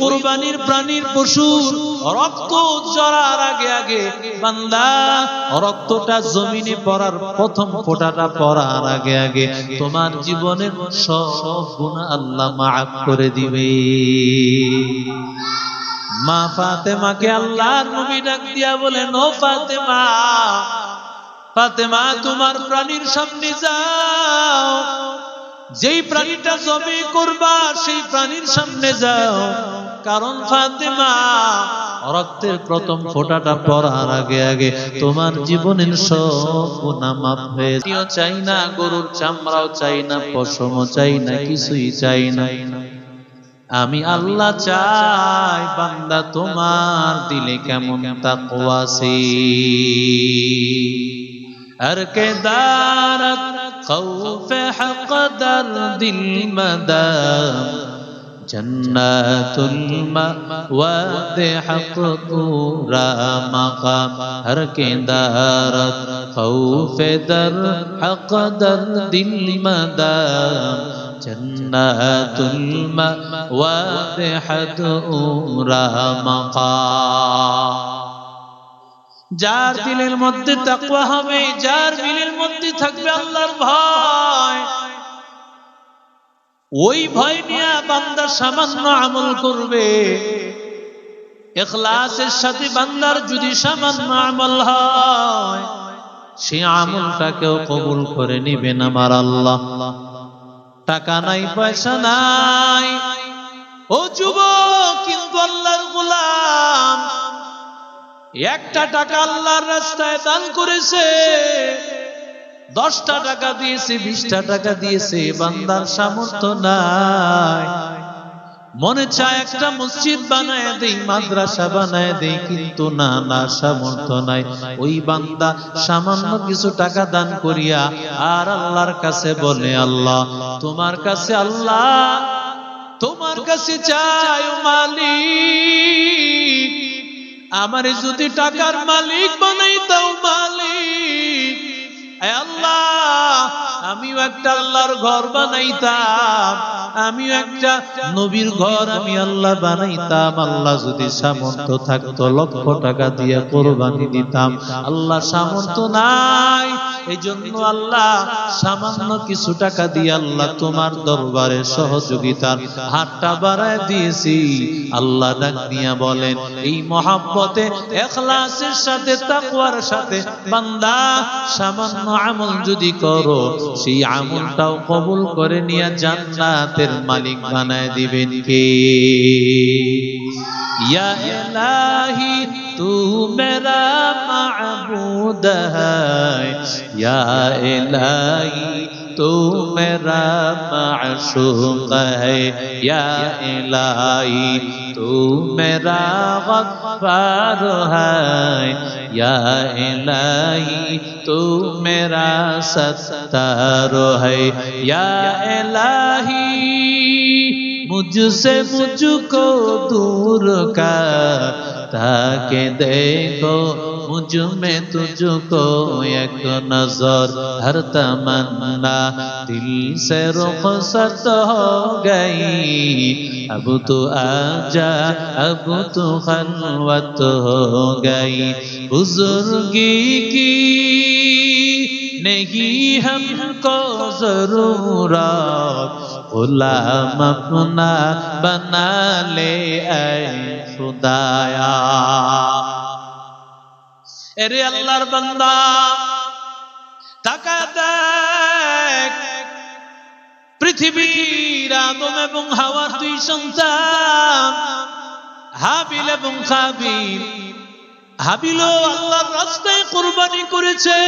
কোরবানির প্রাণীর পশুর রক্ত জরার আগে আগে, বান্দা, রক্তটা জমিনে পড়ার প্রথম ফোঁটাটা পড়ার আগে আগে, তোমার জীবনের সব গুণা আল্লাহ মাফ করে দিবে। মা ফাতেমাকে আল্লাহ নবী ডাক দিয়া বলে নো ফাতেমা ফাতেমা, তোমার প্রাণীর সামনে যাও। যেই প্রাণীটা জবে করবা, সেই প্রাণীর সামনে যাও। কারণ ফাতেমা, রক্তের প্রথম ফোটাটা পড়ার আগে আগে তোমার জীবনের সব গুণা চাই না, গরুর চামড়াও চাই না পশম চাই না, কিছুই চাই না। আমি আল্লাহ চাই, বান্দা তোমার দিলে কেমন তাকওয়াসি আর কে দারাত খৌফে হকদার দিল মাদাম। جنات المأواد حق طورا مقام هر کے دارت خوف در حق درد المدام جنات المأواد حد أورا مقام যার দিলের মধ্যে তাকওয়া হবে যার দিলের মধ্যে থাকবে আল্লাহর ভয় ওই ভয় নিয়ে বান্দা সামান্য আমল করবে। এখলাসের সাথে বান্দার যদি সামান্য আমল হয়, সে আমলটাকেও কবুল করে নিবেন আমার আল্লাহ। টাকা নাই, পয়সা নাই। ও যুবক, কিন্তু আল্লাহর গোলাম, একটা টাকা আল্লাহর রাস্তায় দান করেছে। দশটা টাকা দিয়েছে, বিশটা টাকা দিয়েছে, বান্দার সামর্থ্য নাই। মনে চায় একটা মসজিদ বানায় দেই, মাদ্রাসা বানায় দেই, কিন্তু না না, সামর্থ্য নাই। ওই বান্দা সামান্য কিছু টাকা দান করিয়া আর আল্লাহর কাছে বলে, আল্লাহ, তোমার কাছে আল্লাহ, তোমার কাছে চাই মালিক। আমার যদি টাকার মালিক বানাই দাও মালিক। আমিও একটা আল্লাহর ঘর বানাইতাম, আমিও একটা নবীর ঘর আমি আল্লাহ বানাইতাম। আল্লাহ যদি সামর্থ্য থাকতো, লক্ষ টাকা দিয়ে কোরবানি দিতাম। আল্লাহ সামর্থ্য নাই এই জন্য আল্লাহ সামান্য কিছু টাকা দিয়ে আল্লাহ তোমার দরবারে সহযোগিতার হাতটা বাড়ায় দিয়েছি। আল্লাহ ডাক দিয়া বলেন, এই মহাব্বতে, এখলাসের সাথে, তাকওয়ার সাথে বান্দা, সামান্য আমল যদি করো, সেই আমলটাও কবুল করে নিয়ে জান্নাতের মালিক বানায় দিবেন কে? ইয়া ইলাহি تو میرا معبود ہے۔ یا الہی، تو میرا معشوق ہے۔ یا الہی، تو میرا غفار ہے۔ یا الہی، تو میرا ستار ہے۔ یا الہی، مجھ سے مجھ کو دور کر۔ تھا کہ دیکھو، مجھ میں تجھ کو ایک نظر، ہر تمنا دل سے رخصت ہو گئی۔ اب تو آجا، اب تو خلوت ہو گئی۔ بزرگی کی نہیں ہم کو ضرورات गुलाम अपना बना ले ऐ खुदाया এরে আল্লাহর বান্দা টাকা দেখ পৃথিবীর আদম এবং হাওয়ার দুই সন্তান হাবিল এবং খাবিল হাবিলও আল্লাহর রাস্তায় কোরবানি করেছে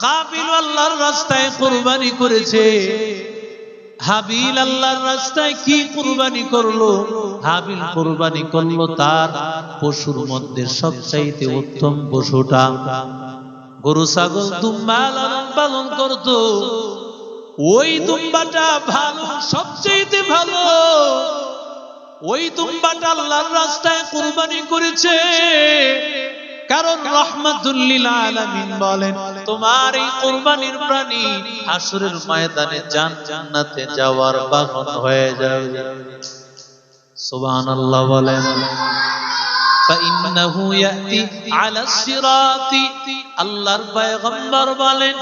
কাবিল আল্লাহর রাস্তায় কোরবানি করেছে হাবিল আল্লাহর রাস্তায় কি কুরবানি করল? হাবিল কুরবানি করল তার পশুর মধ্যে সবচাইতে উত্তম পশুটা। গরু, ছাগল, দুম্বা লালন পালন করতো। ওই দুম্বাটা ভালো, সবচাইতে ভালো। ওই দুম্বাটা আল্লাহর রাস্তায় কুরবানি করেছে। কারণ রহমাতুল্লিল আলামিন বলেন তোমার এই কুরবানির প্রাণী হাসরের ময়দানে জান জান্নাতে যাওয়ার বাহন হয়ে যাবে সুবহানাল্লাহ বলেন فإنه يأتي على الصراط আল্লাহর পয়গম্বর বলেন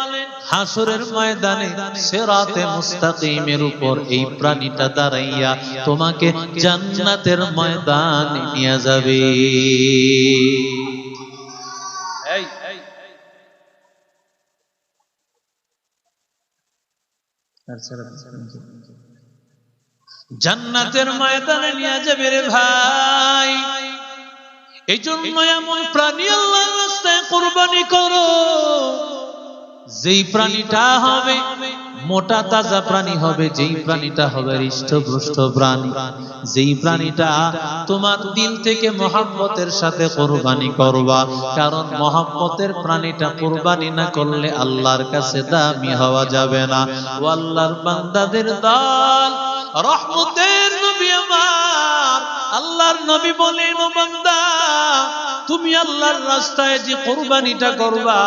হাসরের ময়দানে সিরাতে মুস্তাকিমের উপর এই প্রাণীটা দাঁড়াইয়া তোমাকে জান্নাতের ময়দানে নিয়ে যাবে জান্নাতের ময়দানে নিয়ে যাবে রে ভাই। এই জন্য এমন প্রাণী আল্লাহ রাস্তায় কোরবানি করো। যেই প্রাণীটা হবে, মোটা তাজা প্রাণী হবে, যেই প্রাণীটা হবে হৃষ্টপুষ্ট প্রাণী। যেই প্রাণীটা তোমার দিল থেকে মহাব্বতের সাথে কোরবানি করবা, কারণ মহাব্বতের প্রাণীটা কোরবানি না করলে আল্লাহর কাছে দামি হওয়া যাবে না। ও আল্লাহর বান্দাদের দল, রহমতের নবী আমার, আল্লাহর নবী বলেন বান্দা তুমি আল্লাহর রাস্তায় যে কোরবানিটা করবা,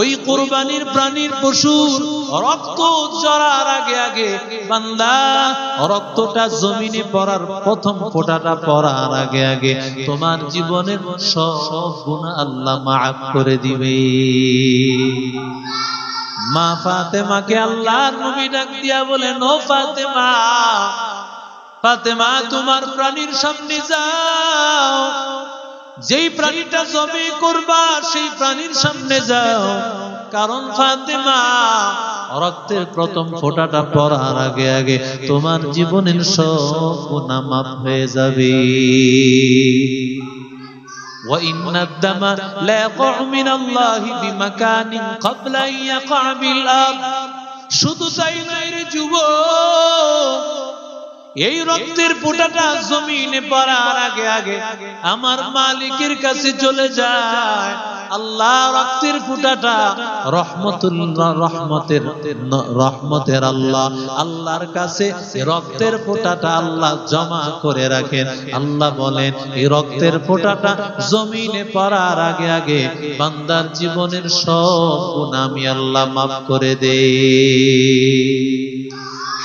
ওই কোরবানির প্রাণীর পশুর রক্ত জড়ার আগে আগে বান্দা, রক্তটা জমিনে পড়ার প্রথম ফোঁটাটা পড়ার আগে আগে তোমার জীবনের সব গুণা আল্লাহ মাফ করে দিবে। মা ফাতেমাকে আল্লাহর নবী ডাক দিয়া বলেন ও ফাতেমা ফাতেমা, তোমার প্রাণীর সামনে যাও। যেই প্রাণীটা জবে করবা সেই প্রাণীর সামনে যাও কারণ ফাতেমা রক্তের প্রথম ফোঁটাটা পড়ার আগে আগে তোমার জীবনের সব গুনাহ মাফ হয়ে যাবে وإن الدم لا يقع من الله بمكان قبل أن يقع بالأرض শুধু তাই নয় রে যুবক এই রক্তের ফোঁটাটা জমিনে পড়ার আগে আগে আমার মালিকের কাছে চলে যায়। আল্লাহ রক্তের ফুটাটা রহমতুল রহমতের রহমতের আল্লাহ। আল্লাহর কাছে রক্তের ফোঁটাটা আল্লাহ জমা করে রাখেন। আল্লাহ বলেন এই রক্তের ফোঁটাটা জমিনে পড়ার আগে আগে বান্দার জীবনের সব গুণ আমি আল্লাহ মাফ করে দে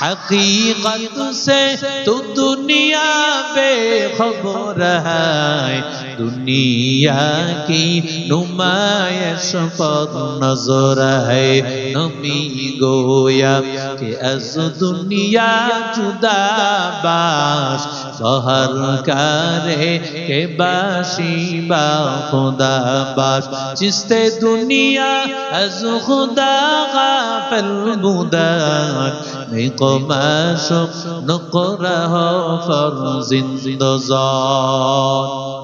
حقیقت সে تو দুনিয়া بے خبر ہے دنیا کی نمائش پر نظر ہے۔ نمی گویا کہ از دنیا جدا باش سہر کرے کہ باشی با خدا باش جستے دنیا از خدا غافل بودا নিকমাশ নকরাহ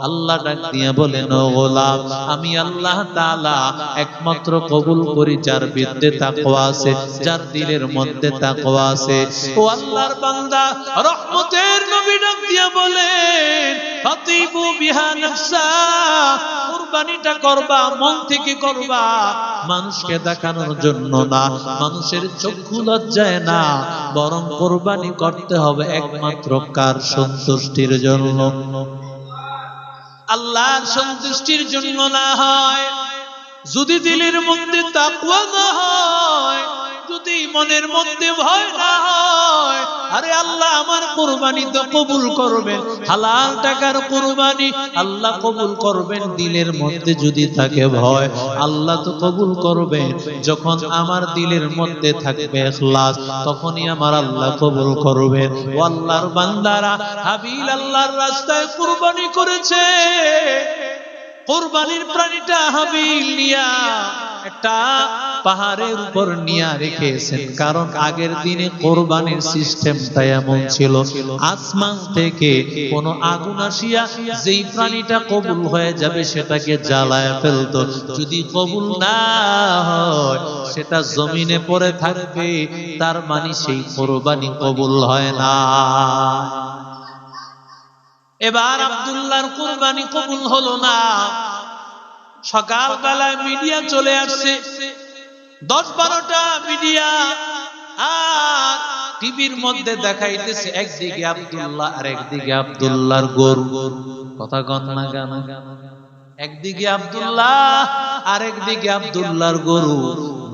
আল্লাহ ডাক দিয়ে বলেন, ও গোলাম, আমি আল্লাহ তাআলা একমাত্র কবুল করি যার বিদ্যে তাকওয়া আছে, যার দিলের মধ্যে তাকওয়া আছে। ও আল্লাহর বান্দা, রহমতের নবী ডাক দিয়ে বলেন ফাতিবু বিহা কুরবানিটা করবা, মন থেকে করবা। মানুষকে দেখানোর জন্য না, মানুষের চক্ষু লজ্জায় না বরং কোরবানি করতে হবে একমাত্র কার সন্তুষ্টির জন্য। আল্লাহর সন্তুষ্টির জন্য না হয়। যদি দিলের মধ্যে তাকুয়া না হয়, যদি মনের মধ্যে ভয় না হয় আরে আল্লাহ, আমার কোরবানি তো কবুল করবেন হালাল টাকার কোরবানি আল্লাহ কবুল করবেন দিলের মধ্যে যদি থাকে ভয়। আল্লাহ তো কবুল করবেন যখন আমার দিলের মধ্যে থাকবে ইখলাস তখনই আমার আল্লাহ কবুল করবেন ও আল্লাহর বান্দারা, হাবিল আল্লাহর রাস্তায় কোরবানি করেছে। কোরবানির প্রাণীটা হাবিল নিয়া। একটা পাহাড়ের উপর নিয়া রেখেছেন। কারণ আগের দিনে কোরবানির সিস্টেমটা এমন ছিল, আসমান থেকে কোন আগুন আসিয়া যেই প্রাণীটা কবুল হয়ে যাবে সেটাকে জ্বালায় ফেলতো। যদি কবুল না হয়, সেটা জমিনে পড়ে থাকবে, তার মানে সেই কোরবানি কবুল হয় না। এবার আব্দুল্লাহর কোরবানি কবুল হলো না। সকাল বেলায় মিডিয়া চলে আসছে দশ বারোটা মিডিয়া আর টিভির মধ্যে দেখাইতেছে, একদিকে আবদুল্লাহ আর একদিকে আবদুল্লাহর গরু। কথা গানা একদিকে আবদুল্লাহ আর একদিকে আবদুল্লাহর গরু।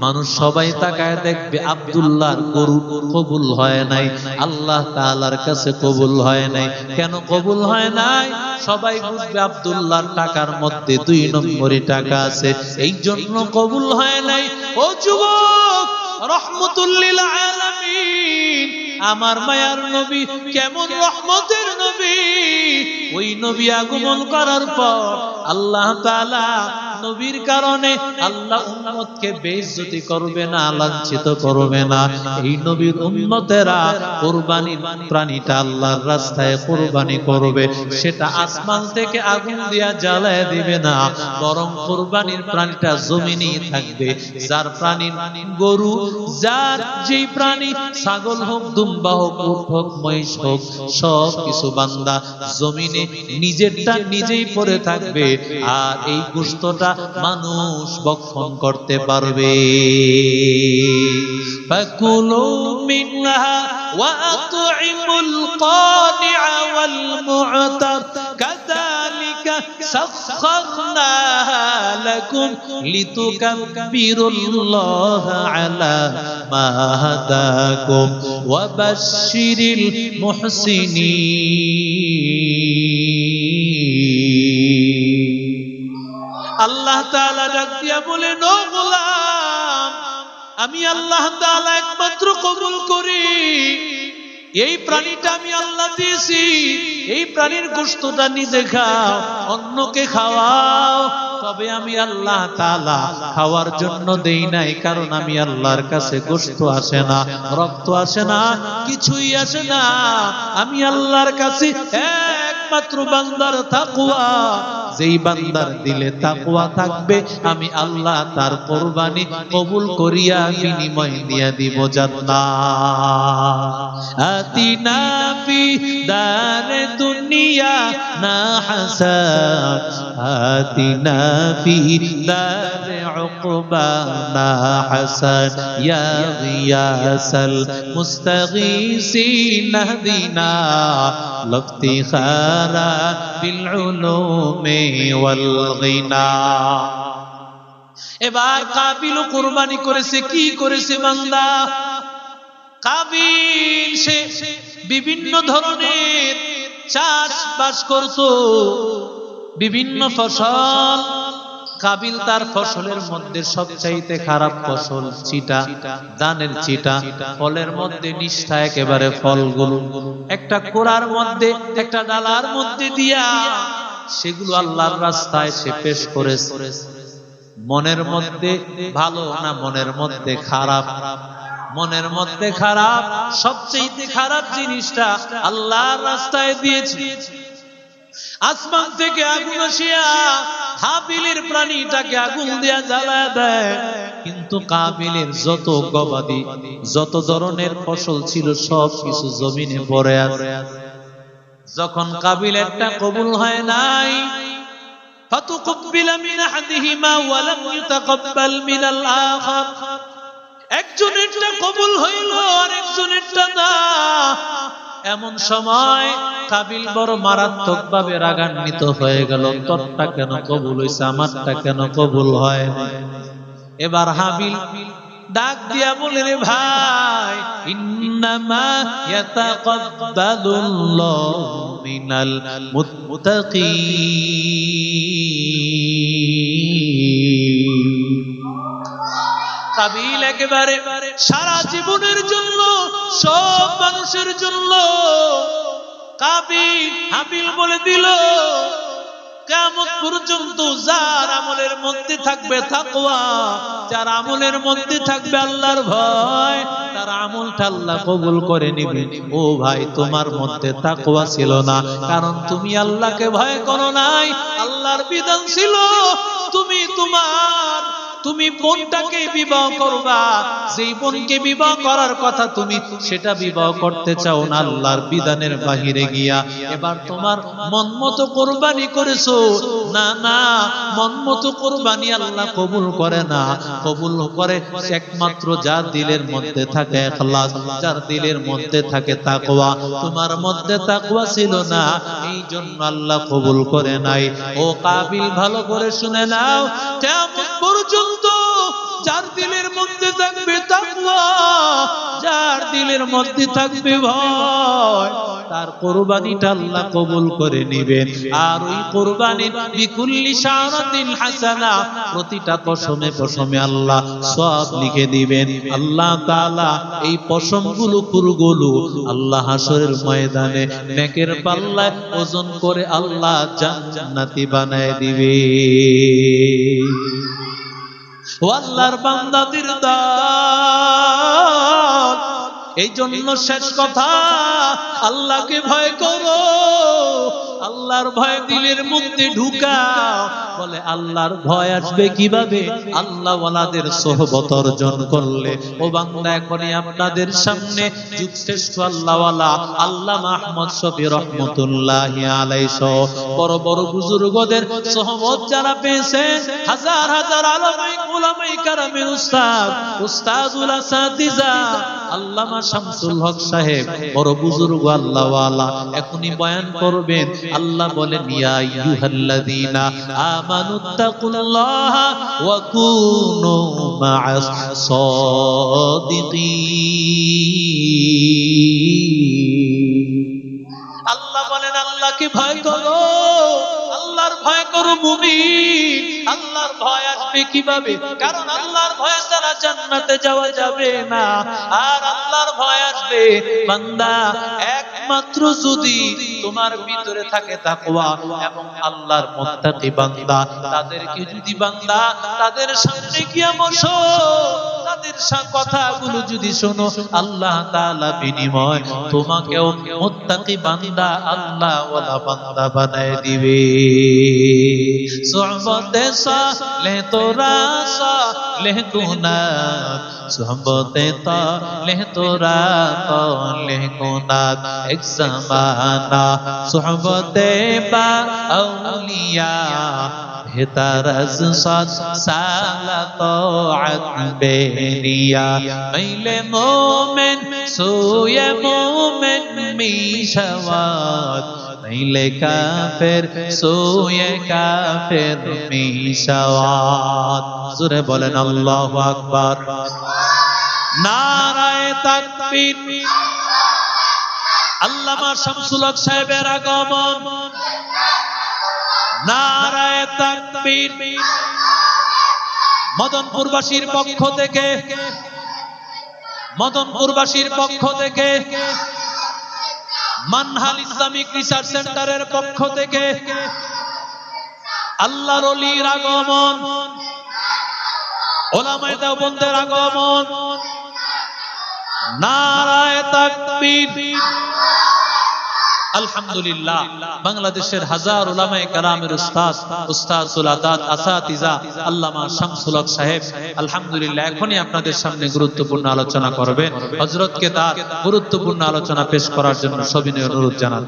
মানুষ সবাই তাকায় দেখবে আব্দুল্লাহর গরু কবুল হয় নাই, আল্লাহ তাআলার কাছে কবুল হয় নাই। কেন কবুল হয় নাই? সবাই বুঝবে আব্দুল্লাহর টাকার মধ্যে দুই নম্বরে টাকা আছে। এই জন্য কবুল হয় নাই। ও যুবক রহমতুল্লিল আমার মায়ার নবী, কেমন রহমতের নবী। ওই নবী আগমন করার পর আল্লাহ তাআলা নবীর কারণে আল্লাহ উম্মতকে বেইজ্জতি করবে না, লাঞ্ছিত করবে না। এই নবীর উম্মতেরা কুরবানির প্রাণীটা আল্লাহর রাস্তায় কুরবানি করবে। সেটা আসমান থেকে আগুন দিয়া জ্বালায় দিবে না, বরং কুরবানির প্রাণীটা জমিনেই থাকবে। যার প্রাণীর গরু, যার যেই প্রাণী, ছাগল হোক, দুম্বা হোক, উট হোক, মহিষ হোক, সব কিছু বান্দা জমিনে নিজেরটা নিজেই পড়ে থাকবে। আর এই গোস্তটা মানুষ বক্ষণ করতে পারবে فكلوا منها وأطعموا القانع والمعتر كذلك سخرناها لكم لتكبروا الله على ما هداكم وبشر المحسنين আল্লাহ ডাক দিয়া গোলাম, আমি আল্লাহ একমাত্র কবুল করি। এই প্রাণীটা আমি আল্লাহ দিয়েছি। এই প্রাণীর গোশতটা নিজে খাও, অন্যকে খাওয়াও। তবে আমি আল্লাহ তাআলা খাওয়ার জন্য দেই নাই, কারণ আমি আল্লাহর কাছে গোশত আসে না, রক্ত আসে না, কিছুই আসে না। আমি আল্লাহর কাছে একমাত্র বান্দার তাকওয়া। যেই বান্দার দিলে তাকওয়া থাকবে, আমি আল্লাহ তার কোরবানি কবুল করিয়া বিনিময় দিয়া দিব আতিনা ফি দারে দুনিয়া না হাসান। আতিনা ফি দারে উকবা না হাসান। ইয়া গিয়াসাল মুস্তাগীসিন নাহদিনা লাফতিখারা বিল উলুমি এবার কাবিল কুরবানি করেছে, কি করেছে বান্দা? কাবিল, সে বিভিন্ন ধরনের চাষবাস করত, বিভিন্ন ফসল। কাবিল তার ফসলের মধ্যে সবচাইতে খারাপ ফসল চিটা, ধানের চিটা। ফলের মধ্যে নিষ্ঠা, একেবারে ফলগুলো। একটা কোড়ার মধ্যে, একটা ডালার মধ্যে দিয়া সেগুলো আল্লাহর রাস্তায় সে পেশ করেছে। মনের মধ্যে ভালো না মনের মধ্যে খারাপ? মনের মধ্যে খারাপ, সবচেয়ে খারাপ জিনিসটা আল্লাহর রাস্তায় দিয়েছে। আসমান থেকে আগুন আসিয়া হাবিলের প্রাণীটাকে আগুন দিয়া জ্বালায় দেয়। কিন্তু কাবিলের যত গবাদি, যত ধরনের ফসল ছিল সব কিছু জমিনে পড়ে আছে। যখন কাবিলেরটা কবুল হয় নাই فتقبل من احدهما ولم يتقبل من الاخر একজনেরটা কবুল হইল আর একজনেরটা না এমন সময় কাবিল বড় মারাত্মক ভাবে রাগান্বিত হয়ে গেল তোরটা কেন কবুল হইছে আমারটা কেন কবুল হয় না এবার হাবিল ডাক দিয়া বলে, রে ভাই, ইন্নামা ইয়াতাকাব্বালুল্লাহু মিনাল মুত্তাকিন। কাবিল একেবারে সারা জীবনের জন্য, সব মানুষের জন্য কাবিল হাবিল বলে দিল কেমন পর্যন্ত যার আমলের মধ্যে থাকবে যার আমলের মধ্যে থাকবে আল্লাহর ভয়, তার কবুল করে ও ভাই, তোমার মধ্যে ছিল না, কারণ তুমি আল্লাহকে ভয় করো নাই, আল্লাহর বিধান ছিল, তুমি তোমার তুমি বোনটাকে বিবাহ করবা। যেই বোনকে বিবাহ করার কথা তুমি সেটা বিবাহ করতে চাও না, আল্লাহর বিধানের বাহিরে গিয়া। এবার তোমার মন মতো কোরবানি করেছ। না না, মন মতো কোরবানি আল্লাহ কবুল করে না। কবুল করে একমাত্র যার দিলের মধ্যে থাকে এখলাস, যার দিলের মধ্যে থাকে তাকওয়া। তোমার মধ্যে তাকওয়া ছিল না, এই জন্য আল্লাহ কবুল করে নাই। ও কাবিল, ভালো করে শুনে নাও। কেমন পর্যন্ত যার দিলের মধ্যে দিলের মধ্যে থাকবে ভয়, তার কোরবানিটা আল্লাহ কবুল করে আর ওই কোরবানির বিকুল্লি হাসানা, প্রতিটা পশমে পশমে আল্লাহ সব লিখে দিবেন। আল্লাহ এই কুরগুলো আল্লাহ হাসরের ময়দানে নেকের পাল্লায় ওজন করে আল্লাহ জান্নাতি বানায় দিবে। ও আল্লাহর বান্দাদের এই জন্য শেষ কথা, আল্লাহকে ভয় করো। আল্লাহর ভয় দিলের মধ্যে ঢুকাও। বলে, আল্লাহর ভয় আসবে কীভাবে? আল্লাহ ওয়ালাদের সোহবত অর্জন করলে। ও বাংলা এখনই আপনাদের সামনে আল্লাহ মাহমদ শফি রহমতুল্লাহ বড় বড় বুজুর্গদের সোহবত যারা পেয়েছেন, হাজার হাজার কারামের উস্তাদ, উস্তাদুল আসাতিজা আল্লামা শামসুল হক সাহেব, বড় বুজুর্গ এখনই বয়ান করবেন। আল্লাহ বলেন, ইয়া আইয়ুহাল্লাযীনা আমানুত্তাকুল্লাহ ওয়া কুনু মা'আস সাদিকিন। আল্লাহ বলেন, আল্লাহকে ভয় করো, আল্লাহর ভয় করো মুমিন। আল্লাহর ভয় আসবে কীভাবে? কারণ আল্লাহর ভয় ছাড়া জান্নাতে যাওয়া যাবে না। আর আল্লাহর ভয় আসবে বান্দা একমাত্র যদি তোমার ভিতরে থাকে তাকওয়া এবং আল্লাহর মুত্তাকি বান্দা, তাদেরকে যদি বান্দা, তাদের সামনে গিয়ে বসো তাদের সা- কথাগুলো যদি শোনো, আল্লাহ তাআলা বিনিময় তোমাকেও মুত্তাকি বান্দা আল্লাহ ওয়ালা বান্দা বানায় দিবে। সোহবতে সালেহ তোরা সালেহ গুনাহ সোহবতে তালেহ তোরা তালেহ গুনাহ এক জামানা সোহবতে বা আউলিয়া বেহতার از صد سال طاعت بینیا میل مومن سوی مومن می شود নইলে কাফের, সোয়ে কাফের মিশাওয়াত। সুরে বলেন, আল্লাহু আকবার। নারায়ে তাকবীর। আল্লামা শামসুল হক সাহেবের আগমন। নারায়ে তাকবীর। মদনপুরবাসীর পক্ষ থেকে, মদনপুরবাসীর পক্ষ থেকে মানহাল ইসলামিক রিসার্চ সেন্টারের পক্ষ থেকে আল্লাহর অলির আগমন ওলামায় দেওবন্দের আগমন নারায় তাকবীর আলহামদুলিল্লাহ, বাংলাদেশের হাজার ওলামায় কারামের উস্তাদ উস্তাদ সুলাদাত আসাতিজা আল্লামা শামসুল সাহেব, আলহামদুলিল্লাহ, এখনই আপনাদের সামনে গুরুত্বপূর্ণ আলোচনা করবেন। হজরতকে তার গুরুত্বপূর্ণ আলোচনা পেশ করার জন্য সবিনয় অনুরোধ জানান